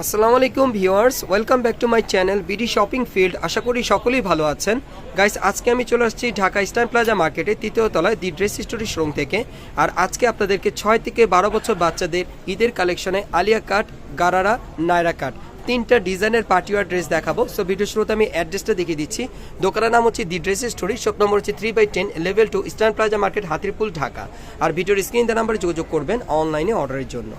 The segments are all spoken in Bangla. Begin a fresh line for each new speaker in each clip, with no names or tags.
আসসালামু আলাইকুম viewers, welcome back to my channel BD Shopping Field. আশা করি সকলেই ভালো আছেন। গাইস, আজকে আমি চলে আসছি ঢাকা ইস্টার্ন প্লাজা মার্কেটে তৃতীয় তলায় দি ড্রেস স্টোরি শোরুম থেকে। আর আজকে আপনাদেরকে ছয় থেকে বারো বছর বাচ্চাদের ঈদের কালেকশনে আলিয়া কাট, গারারা, নায়রা কাট, তিনটা ডিজাইনের পার্টিওয়ার ড্রেস দেখাবো। সো ভিডিও শুরুতে আমি অ্যাড্রেসটা দেখিয়ে দিচ্ছি। দোকানের নাম হচ্ছে the Dress Story, shop number হচ্ছে three by ten level two Eastern Plaza market Hatirpul, Dhaka. আর ভিডিওর স্ক্রিন দেওয়া নাম্বারে যোগাযোগ করবেন অনলাইনে অর্ডারের জন্য।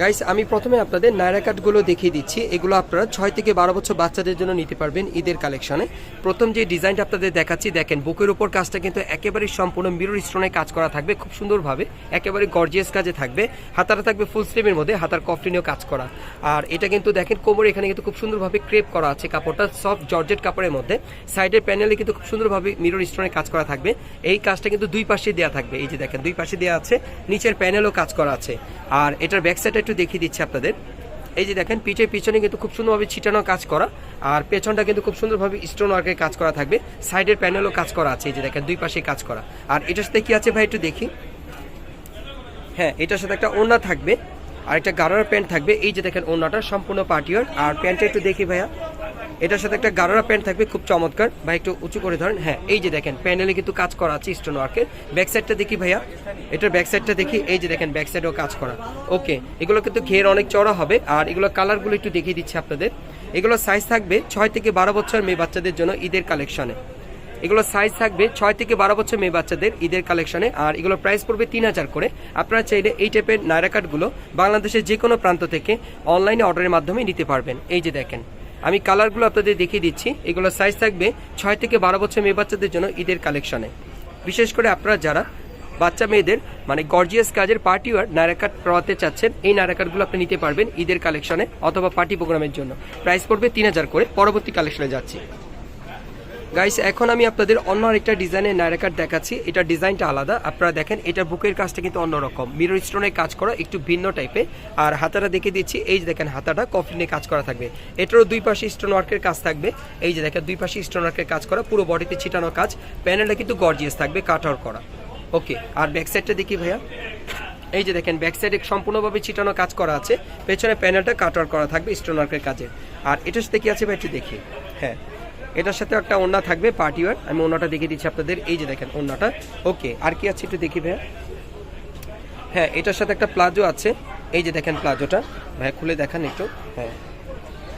গাইস আমি প্রথমে আপনাদের নায়রা কাটগুলো দেখিয়ে দিচ্ছি। এগুলো আপনারা ছয় থেকে বারো বছর বাচ্চাদের জন্য নিতে পারবেন ঈদের কালেকশনে। প্রথম যে ডিজাইনটা আপনাদের দেখাচ্ছি, দেখেন, বুকের উপর কাজটা কিন্তু একেবারে সম্পূর্ণ মিরর স্টোনে কাজ করা থাকবে, খুব সুন্দরভাবে, একেবারে গর্জিয়াস কাজে থাকবে। হাতারা থাকবে ফুল স্লিভের মধ্যে, হাতার কফলিনেও কাজ করা। আর এটা কিন্তু দেখেন, কোমরে এখানে কিন্তু খুব সুন্দরভাবে ক্রেপ করা আছে কাপড়টা সফট জর্জেট কাপড়ের মধ্যে। সাইডের প্যানেলে কিন্তু খুব সুন্দরভাবে মিরর স্টোনে কাজ করা থাকবে। এই কাজটা কিন্তু দুই পাশে দেওয়া থাকবে, এই যে দেখেন, দুই পাশে দেওয়া আছে, নিচের প্যানেলও কাজ করা আছে। আর এটার ব্যাক সাইডটা একটু দেখিয়ে দিচ্ছি আপনাদের। এই যে দেখেন, পিঠের পিছনে কিন্তু খুব সুন্দরভাবে ছিটানো কাজ করা, আর পেছনটা কিন্তু খুব সুন্দরভাবে স্টোন ওয়ার্কের কাজ করা থাকবে। সাইডের প্যানেলও কাজ করা আছে, এই যে দেখেন, দুই পাশে কাজ করা। আর এটার সাথে কি আছে ভাই একটু দেখি? হ্যাঁ এটার সাথে একটা ওনা থাকবে, আর একটা গাড়ার প্যান্ট থাকবে। এই যে দেখেন ওনাটা সম্পূর্ণ পার্টিওয়ার আর প্যান্টটা একটু দেখি ভাইয়া। এটার সাথে একটা গারারা প্যান্ট থাকবে, খুব চমৎকার। ভাই, একটু উঁচু করে ধরেন। হ্যাঁ এই যে দেখেন প্যানেলে কিন্তু কাজ করা আছে স্টোন ওয়ার্কের ব্যাক সাইডটা দেখি ভাইয়া। এটার ব্যাক সাইডটা দেখি, এই যে দেখেন ব্যাক সাইডেও কাজ করা। ওকে এগুলো কিন্তু ঘের অনেক চড়া হবে। আর এগুলো কালারগুলো একটু দেখিয়ে দিচ্ছি আপনাদের। এগুলো সাইজ থাকবে ছয় থেকে বারো বছর মেয়ে বাচ্চাদের জন্য ঈদের কালেকশনে এগুলো সাইজ থাকবে ছয় থেকে বারো বছর মেয়ে বাচ্চাদের ঈদের কালেকশনে আর এগুলো প্রাইস পড়বে তিন হাজার করে। আপনারা চাইলে এই টাইপের নায়রা কার্ডগুলো বাংলাদেশের যে কোনো প্রান্ত থেকে অনলাইনে অর্ডারের মাধ্যমে নিতে পারবেন। এই যে দেখেন আমি কালারগুলো আপনাদের দেখিয়ে দিচ্ছি। এগুলো সাইজ থাকবে ছয় থেকে বারো বছর মেয়ে বাচ্চাদের জন্য ঈদের কালেকশনে বিশেষ করে আপনারা যারা বাচ্চা মেয়েদের মানে গর্জিয়াস কাজের পার্টি ওয়ার নারাকাট পড়াতে চাচ্ছেন, এই নারাকাটগুলো আপনি নিতে পারবেন ঈদের কালেকশনে অথবা পার্টি প্রোগ্রামের জন্য। প্রাইস পড়বে তিন হাজার করে, পরবর্তী কালেকশনে যাচ্ছি। গাইস এখন আমি আপনাদের অন্য আরেকটা ডিজাইনের নায়রা কাট দেখাচ্ছি। এটা ডিজাইনটা আলাদা। আপনারা দেখেন, এটা বুকের কাজটা কিন্তু অন্যরকম মিরর স্টোনের কাজ করা একটু ভিন্ন টাইপের আর হাতাটা দেখে দিচ্ছি, এই যে দেখেন হাতাটা কফলিনে কাজ করা থাকবে। এটারও দুই পাশে স্টোন ওয়ার্কের কাজ থাকবে। এই যে দেখেন, দুই পাশে স্টোন ওয়ার্কের কাজ করা, পুরো বডিতে ছিটানো কাজ। প্যানেলটা কিন্তু গর্জিয়াস থাকবে কাটার করা। ওকে আর ব্যাক সাইডটা দেখি ভাইয়া। এই যে দেখেন ব্যাক সাইডে সম্পূর্ণভাবে ছিটানো কাজ করা আছে। পেছনে প্যানেলটা কাটার করা থাকবে স্টোন ওয়ার্কের কাজে। আর এটার সাথে কি আছে ভাই, একটু দেখি। হ্যাঁ। এটার সাথে একটা ওড়না থাকবে পার্টি ওয়ার আমি ওড়নাটা দেখিয়ে দিচ্ছি আপনাদের। এই যে দেখেন ওড়নাটা। ওকে আর কি আছে একটু দেখি ভাইয়া। হ্যাঁ এটার সাথে একটা প্লাজো আছে। এই যে দেখেন প্লাজোটা। ভাইয়া খুলে দেখান একটু। হ্যাঁ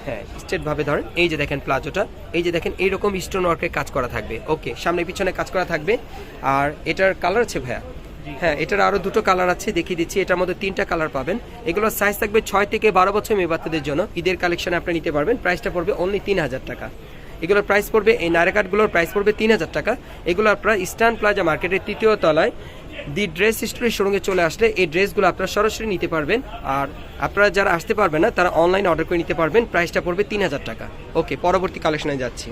হ্যাঁ স্ট্রেট ভাবে ধরেন। এই যে দেখেন প্লাজোটা। এই যে দেখেন এইরকম স্টোন ওয়ার্কের কাজ করা থাকবে। ওকে সামনে পিছনে কাজ করা থাকবে। আর এটার কালার আছে ভাইয়া? হ্যাঁ এটার আরও দুটো কালার আছে দেখিয়ে দিচ্ছি। এটার মধ্যে তিনটা কালার পাবেন। এগুলোর সাইজ থাকবে ছয় থেকে বারো বছর মেয়ে বাচ্চাদের জন্য। ঈদের কালেকশনে আপনি নিতে পারবেন। প্রাইসটা পড়বে অনলি তিন হাজার টাকা। এগুলোর প্রাইস পড়বে, এই নায়রাকাটগুলোর প্রাইস পড়বে তিন হাজার টাকা। এগুলো আপনার ইস্টার্ন প্লাজা মার্কেটের তৃতীয় তলায়। দি ড্রেস স্টোরের সঙ্গে চলে আসলে এই ড্রেসগুলো আপনারা সরাসরি নিতে পারবেন। আর আপনারা যারা আসতে পারবেন না, তারা অনলাইন অর্ডার করে নিতে পারবেন। প্রাইসটা পড়বে তিন হাজার টাকা। ওকে পরবর্তী কালেকশনে যাচ্ছি।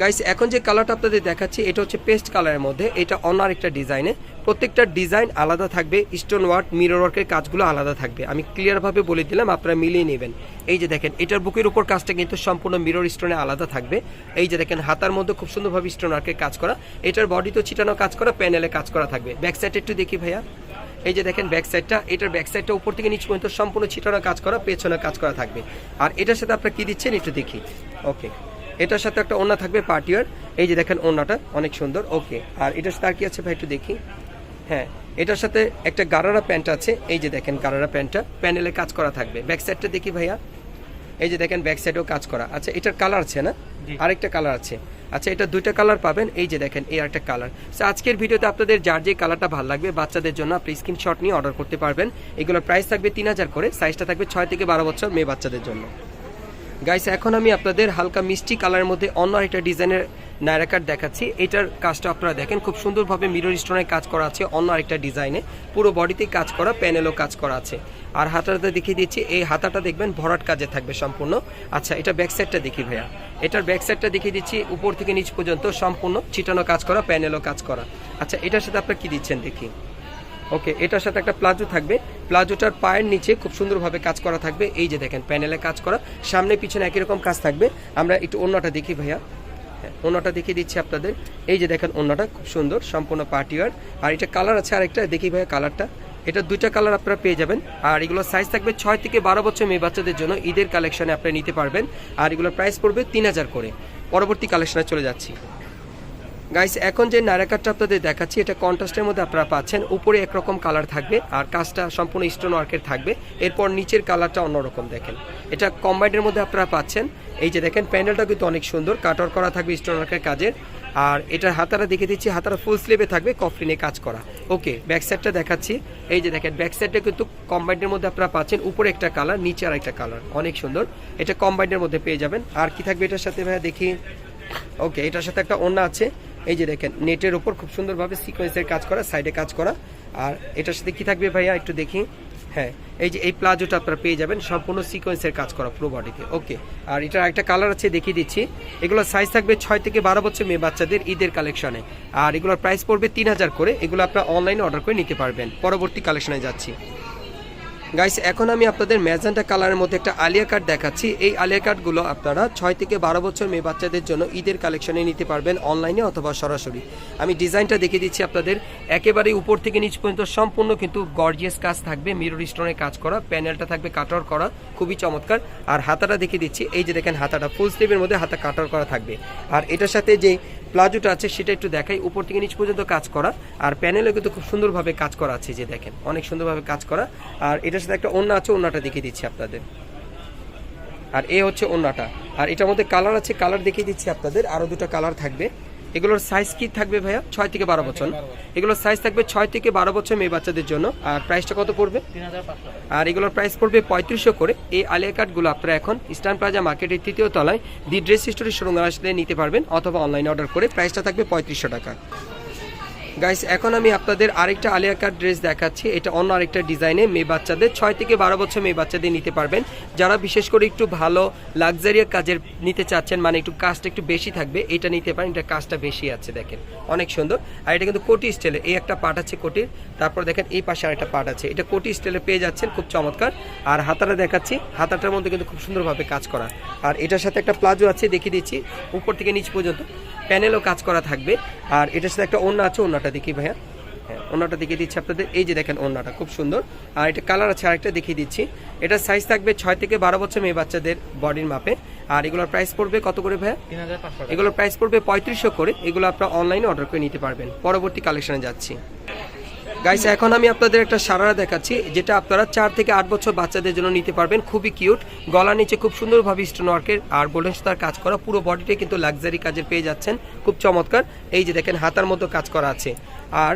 গাইস এখন যে কালারটা আপনাদের দেখাচ্ছি, এটা হচ্ছে পেস্ট কালারের মধ্যে। এটা অন্য আরেকটা ডিজাইনে প্রত্যেকটা ডিজাইন আলাদা থাকবে। স্টোন ওয়ার্ক মিরর ওয়ার্কের কাজগুলো আলাদা থাকবে। আমি ক্লিয়ারভাবে বলে দিলাম, আপনারা মিলিয়ে নেবেন। এই যে দেখেন, এটার বুকের উপর কাজটা কিন্তু সম্পূর্ণ মিরর স্টোনে আলাদা থাকবে। এই যে দেখেন, হাতার মধ্যে খুব সুন্দরভাবে স্টোন ওয়ার্কের কাজ করা। এটার বডি তো ছিটানো কাজ করা প্যানেলে কাজ করা থাকবে। ব্যাক সাইড একটু দেখি ভাইয়া। এই যে দেখেন ব্যাক সাইডটা এটার ব্যাক সাইডটা উপর থেকে নিচ পর্যন্ত সম্পূর্ণ ছিটানো কাজ করা, পেছনে কাজ করা থাকবে। আর এটার সাথে আপনারা কি দিচ্ছেন, একটু দেখি। ওকে এটার সাথে একটা ওড়না থাকবে পার্টিয়ার এই যে দেখেন ওড়নাটা অনেক সুন্দর। ওকে আর এটার সাথে আর কি আছে ভাই একটু দেখি? হ্যাঁ এটার সাথে একটা গারারা প্যান্ট আছে। এই যে দেখেন গারারা প্যান্টটা প্যানেলে কাজ করা থাকবে। ব্যাক সাইডটা দেখি ভাইয়া। এই যে দেখেন ব্যাক সাইডেও কাজ করা। আচ্ছা এটার কালার আছে না? আরেকটা কালার আছে। আচ্ছা এটা দুইটা কালার পাবেন। এই যে দেখেন এই একটা কালার। আজকের ভিডিওতে আপনাদের যার যে কালারটা ভালো লাগবে বাচ্চাদের জন্য আপনি স্ক্রিনশট নিয়ে অর্ডার করতে পারবেন। এগুলোর প্রাইস থাকবে তিন হাজার করে সাইজটা থাকবে ছয় থেকে বারো বছর মেয়ে বাচ্চাদের জন্য। গাইস এখন আমি আপনাদের হালকা মিষ্টি কালারের মধ্যে অন্য একটা ডিজাইনের নায়রা কাট দেখাচ্ছি। এটার কাজটা আপনারা দেখেন, খুব সুন্দরভাবে মিরর স্টোনের কাজ করা আছে, অন্য আরেকটা ডিজাইনে। পুরো বডিতেই কাজ করা প্যানেলও কাজ করা আছে। আর হাতাটা দেখিয়ে দিচ্ছি, এই হাতাটা দেখবেন ভরাট কাজে থাকবে সম্পূর্ণ। আচ্ছা এটা ব্যাক সাইডটা দেখি ভাইয়া। এটার ব্যাক সাইডটা দেখিয়ে দিচ্ছি, উপর থেকে নিচ পর্যন্ত সম্পূর্ণ চিটানো কাজ করা প্যানেলও কাজ করা। আচ্ছা এটার সাথে আপনারা কি দিচ্ছেন দেখি। ওকে এটার সাথে একটা প্লাজো থাকবে। প্লাজোটার পায়ের নিচে খুব সুন্দরভাবে কাজ করা থাকবে। এই যে দেখেন প্যানেলে কাজ করা। সামনে পিছনে একই রকম কাজ থাকবে। আমরা একটু অন্যটা দেখি ভাইয়া। হ্যাঁ, অন্যটা দেখিয়ে দিচ্ছি আপনাদের। এই যে দেখেন অন্যটা খুব সুন্দর সম্পূর্ণ পার্টিওয়ার আর এটা কালার আছে আরেকটা দেখি ভাইয়া কালারটা। এটা দুইটা কালার আপনারা পেয়ে যাবেন। আর এগুলো সাইজ থাকবে ছয় থেকে বারো বছর মেয়ে বাচ্চাদের জন্য ঈদের কালেকশনে আপনারা নিতে পারবেন। আর এগুলোর প্রাইস পড়বে তিন হাজার করে। পরবর্তী কালেকশনে চলে যাচ্ছি। গাইস এখন যে নারাকারটা আপনাদের দেখাচ্ছি, এটা কন্ট্রাস্টের মধ্যে আপনারা পাচ্ছেন। উপরে একরকম কালার থাকবে আর কাজটা সম্পূর্ণ স্টোন ওয়ার্কের থাকবে। এরপর নিচের কালারটা অন্যরকম, দেখেন। এটা কম্বাইন্ডের মধ্যে আপনারা পাচ্ছেন। এই যে দেখেন, প্যান্ডেলটা কিন্তু অনেক সুন্দর। কাটর করা থাকবে স্টোন ওয়ার্কের কাজের। আর এটার হাতারা দেখে দিচ্ছি হাতারা ফুল স্লিভে থাকবে কফলিনে কাজ করা। ওকে ব্যাক সাইডটা দেখাচ্ছি। এই যে দেখেন ব্যাক সাইডটা কিন্তু কম্বাইন্ডের মধ্যে আপনারা পাচ্ছেন। উপরে একটা কালার, নিচে আর একটা কালার। অনেক সুন্দর। এটা কম্বাইন্ডের মধ্যে পেয়ে যাবেন। আর কি থাকবে এটার সাথে ভাইয়া, দেখি। ওকে এটার সাথে একটা অন্য আছে। এই যে দেখেন, নেটের ওপর খুব সুন্দরভাবে সিকোয়েন্সের কাজ করা সাইডে কাজ করা। আর এটার সাথে কি থাকবে ভাইয়া, একটু দেখি। হ্যাঁ এই যে এই প্লাজোটা আপনারা পেয়ে যাবেন, সম্পূর্ণ সিকোয়েন্সের কাজ করা পুরো বডিতে ওকে আর এটার একটা কালার আছে, দেখিয়ে দিচ্ছি। এগুলো সাইজ থাকবে ছয় থেকে বারো বছর মেয়ে বাচ্চাদের ঈদের কালেকশনে আর এগুলোর প্রাইস পড়বে তিন হাজার করে। এগুলো আপনারা অনলাইনে অর্ডার করে নিতে পারবেন। পরবর্তী কালেকশনে যাচ্ছি। গাইস এখন আমি আপনাদের ম্যাজেন্টা কালারের মধ্যে একটা আলিয়া কার্ড দেখাচ্ছি। এই আলিয়া কার্ডগুলো আপনারা ছয় থেকে বারো বছর মেয়ে বাচ্চাদের জন্য ঈদের কালেকশনে নিতে পারবেন অনলাইনে অথবা সরাসরি। আমি ডিজাইনটা দেখিয়ে দিচ্ছি আপনাদের। একেবারে উপর থেকে নিচ পর্যন্ত সম্পূর্ণ কিন্তু গর্জিয়াস কাজ থাকবে। মিরর স্টোনের কাজ করা প্যানেলটা থাকবে কাটার করা, খুবই চমৎকার। আর হাতাটা দেখিয়ে দিচ্ছি। এই যে দেখেন, হাতাটা ফুল স্লিভের মধ্যে হাতা কাটার করা থাকবে। আর এটার সাথে যে প্লাজোটা আছে, সেটা একটু দেখাই। উপর থেকে নিচ পর্যন্ত কাজ করা। আর প্যানেলে কিন্তু খুব সুন্দরভাবে কাজ করা আছে যে দেখেন, অনেক সুন্দরভাবে কাজ করা। আর এটার সাথে একটা ওন্না আছে, ওন্নাটা দেখিয়ে দিচ্ছি আপনাদের। আর এ হচ্ছে ওন্নাটা। আর এটার মধ্যে কালার আছে, কালার দেখিয়ে দিচ্ছি আপনাদের। আরও দুটো কালার থাকবে। এগুলোর সাইজ কি থাকবে ভাইয়া? ছয় থেকে বারো বছর। এগুলোর সাইজ থাকবে ছয় থেকে বারো বছর মেয়ে বাচ্চাদের জন্য। আর প্রাইসটা কত পড়বে? আর এগুলোর প্রাইস পড়বে পঁয়ত্রিশশো করে। এই আলিয়া কার্ডগুলো আপনারা এখন ইস্টার্ন প্লাজা মার্কেটের তৃতীয় তলায় দি ড্রেস স্টোরি শোরুম আসলে নিতে পারবেন অথবা অনলাইনে অর্ডার করে। প্রাইসটা থাকবে পঁয়ত্রিশশো টাকা। গাইস এখন আমি আপনাদের আরেকটা আলিয়া কাট ড্রেস দেখাচ্ছি। এটা অন্য আরেকটা ডিজাইনে মেয়ে বাচ্চাদের। ছয় থেকে বারো বছর মেয়ে বাচ্চাদের নিতে পারবেন। যারা বিশেষ করে একটু ভালো লাক্সারিয়া কাজের নিতে চাচ্ছেন মানে একটু কাজটা একটু বেশি থাকবে, এটা নিতে পারেন। এটা কাজটা বেশি আছে, দেখেন। অনেক সুন্দর। আর এটা কিন্তু কোটি স্টাইলে এই একটা পার্ট আছে কোটির। তারপর দেখেন, এই পাশে আরেকটা পার্ট আছে। এটা কোটি স্টাইলে পেয়ে যাচ্ছেন, খুব চমৎকার। আর হাতাটা দেখাচ্ছি। হাতাটার মধ্যে কিন্তু খুব সুন্দরভাবে কাজ করা। আর এটার সাথে একটা প্লাজো আছে, দেখিয়ে দিচ্ছি। উপর থেকে নিচ পর্যন্ত। প্যানেলও কাজ করা থাকবে। আর এটার সাথে একটা ওড়না আছে ওড়নাটা দেখি ভাইয়া। হ্যাঁ ওড়নাটা দেখিয়ে দিচ্ছি আপনাদের। এই যে দেখেন ওড়নাটা খুব সুন্দর। আর এটা কালার আছে আরেকটা দেখিয়ে দিচ্ছি। এটার সাইজ থাকবে ছয় থেকে বারো বছর মেয়ে বাচ্চাদের বডির মাপে। আর এগুলোর প্রাইস পড়বে কত করে ভাইয়া? এগুলোর প্রাইস পড়বে পঁয়ত্রিশশো করে। এগুলো আপনারা অনলাইনে অর্ডার করে নিতে পারবেন। পরবর্তী কালেকশনে যাচ্ছি। গাইস এখন আমি আপনাদের একটা সারারা দেখাচ্ছি, যেটা আপনারা চার থেকে আট বছর বাচ্চাদের জন্য নিতে পারবেন। খুবই কিউট, গলার নিচে খুব সুন্দরভাবে স্টোন ওয়ার্কের আর গোল্ডেন স্টার কাজ করা, পুরো বডিটাই কিন্তু লাক্সারি কাজের পেয়ে যাচ্ছেন, খুব চমৎকার। এই যে দেখেন, হাতার মতো কাজ করা আছে। আর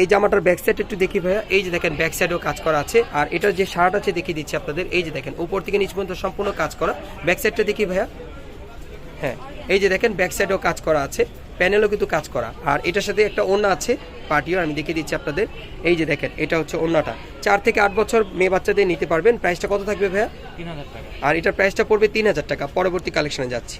এই জামাটার ব্যাক সাইড একটু দেখি ভাইয়া, এই যে দেখেন ব্যাক সাইডেও কাজ করা আছে। আর এটার যে শার্ট আছে, দেখিয়ে দিচ্ছি আপনাদের। এই যে দেখেন, উপর থেকে নিচ পর্যন্ত সম্পূর্ণ কাজ করা। ব্যাক সাইডটা দেখি ভাইয়া। হ্যাঁ এই যে দেখেন ব্যাক সাইডেও কাজ করা আছে। প্যানেলও কিন্তু কাজ করা। আর এটার সাথে একটা ওড়না আছে পার্টিও আমি দেখিয়ে দিচ্ছি আপনাদের। এই যে দেখেন এটা হচ্ছে ওড়নাটা। চার থেকে আট বছর মেয়ে বাচ্চাদের নিতে পারবেন। প্রাইসটা কত থাকবে ভাইয়া? আর এটার প্রাইসটা পড়বে তিন হাজার টাকা। পরবর্তী কালেকশনে যাচ্ছি।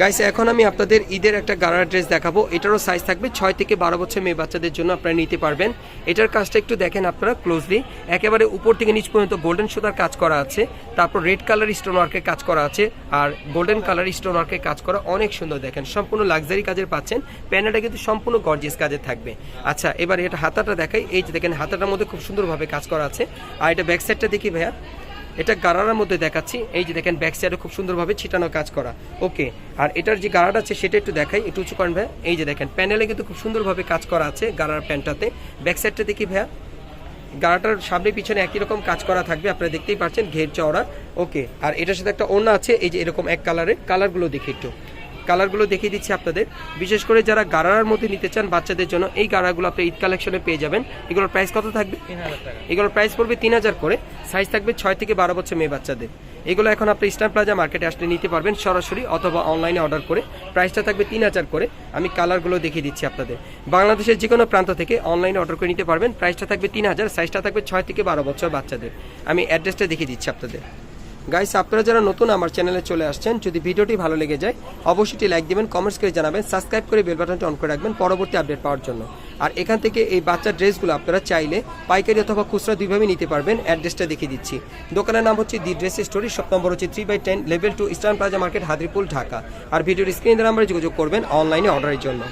গাইস এখন আমি আপনাদের ঈদের একটা গাড়া ড্রেস দেখাবো। এটারও সাইজ থাকবে ছয় থেকে বারো বছর মেয়ে বাচ্চাদের জন্য আপনারা নিতে পারবেন। এটার কাজটা একটু দেখেন আপনারা ক্লোজলি একেবারে উপর থেকে নিচ পর্যন্ত গোল্ডেন সুতার কাজ করা আছে। তারপর রেড কালার স্টোন ওয়ার্কের কাজ করা আছে। আর গোল্ডেন কালার স্টোন ওয়ার্কের কাজ করা অনেক সুন্দর দেখেন। সম্পূর্ণ লাক্সারি কাজের পাচ্ছেন। প্যানেলটা কিন্তু সম্পূর্ণ গর্জিয়াস কাজের থাকবে। আচ্ছা এবার এটা হাতাটা দেখাই। এই যে দেখেন, হাতাটার মধ্যে খুব সুন্দরভাবে কাজ করা আছে। আর এটা ব্যাক সাইডটা দেখি ভাইয়া। এটা গারার মধ্যে দেখাচ্ছি। এই যে দেখেন ব্যাক সাইডে খুব সুন্দরভাবে ছিটানো কাজ করা। ওকে, আর এটার যে গারাটা আছে, সেটা একটু দেখাই, একটু উঁচু করেন ভাইয়া। এই যে দেখেন প্যানেলে কিন্তু খুব সুন্দরভাবে কাজ করা আছে গারার প্যান্টটাতে ব্যাক সাইডটা দেখি ভাইয়া। গাড়াটার সামনে পিছনে একই রকম কাজ করা থাকবে, আপনারা দেখতেই পাচ্ছেন ঘের চওড়া। ওকে, আর এটার সাথে একটা ওড়না আছে, এই যে এরকম এক কালারের কালারগুলো দেখি একটু। কালারগুলো দেখিয়ে দিচ্ছি আপনাদের। বিশেষ করে যারা গাড়ার মধ্যে নিতে চান বাচ্চাদের জন্য এই গাড়াগুলো আপনি ঈদ কালেকশনে পেয়ে যাবেন। এগুলোর প্রাইস কত থাকবে? এগুলোর প্রাইস পড়বে তিন হাজার করে। সাইজ থাকবে ছয় থেকে বারো বছর মেয়ে বাচ্চাদের। এগুলো এখন আপনি ইস্টার্ন প্লাজা মার্কেটে আসলে নিতে পারবেন সরাসরি অথবা অনলাইনে অর্ডার করে। প্রাইসটা থাকবে তিন হাজার করে। আমি কালারগুলো দেখিয়ে দিচ্ছি আপনাদের। বাংলাদেশের যে কোনো প্রান্ত থেকে অনলাইনে অর্ডার করে নিতে পারবেন। প্রাইসটা থাকবে তিন হাজার সাইজটা থাকবে ছয় থেকে বারো বছর বাচ্চাদের। আমি অ্যাড্রেসটা দেখিয়ে দিচ্ছি আপনাদের। গাইস আপনারা যারা নতুন আমার চ্যানেলে চলে আসছেন, যদি ভিডিওটি ভালো লেগে যায়, অবশ্যই লাইক দিবেন কমেন্টস করে জানাবেন সাবস্ক্রাইব করে বেল বাটনটি অন করে রাখবেন পরবর্তী আপডেট পাওয়ার জন্য। আর এখান থেকে এই বাচ্চার ড্রেসগুলো আপনারা চাইলে পাইকারি অথবা খুচরা দুইভাবে নিতে পারবেন অ্যাড্রেসটা দেখিয়ে দিচ্ছি। দোকানের নাম হচ্ছে the Dress Story shop number হচ্ছে three by ten level two Eastern Plaza market Hatirpul Dhaka আর ভিডিওর স্ক্রিন নাম্বারে যোগাযোগ করবেন অনলাইনে অর্ডারের জন্য।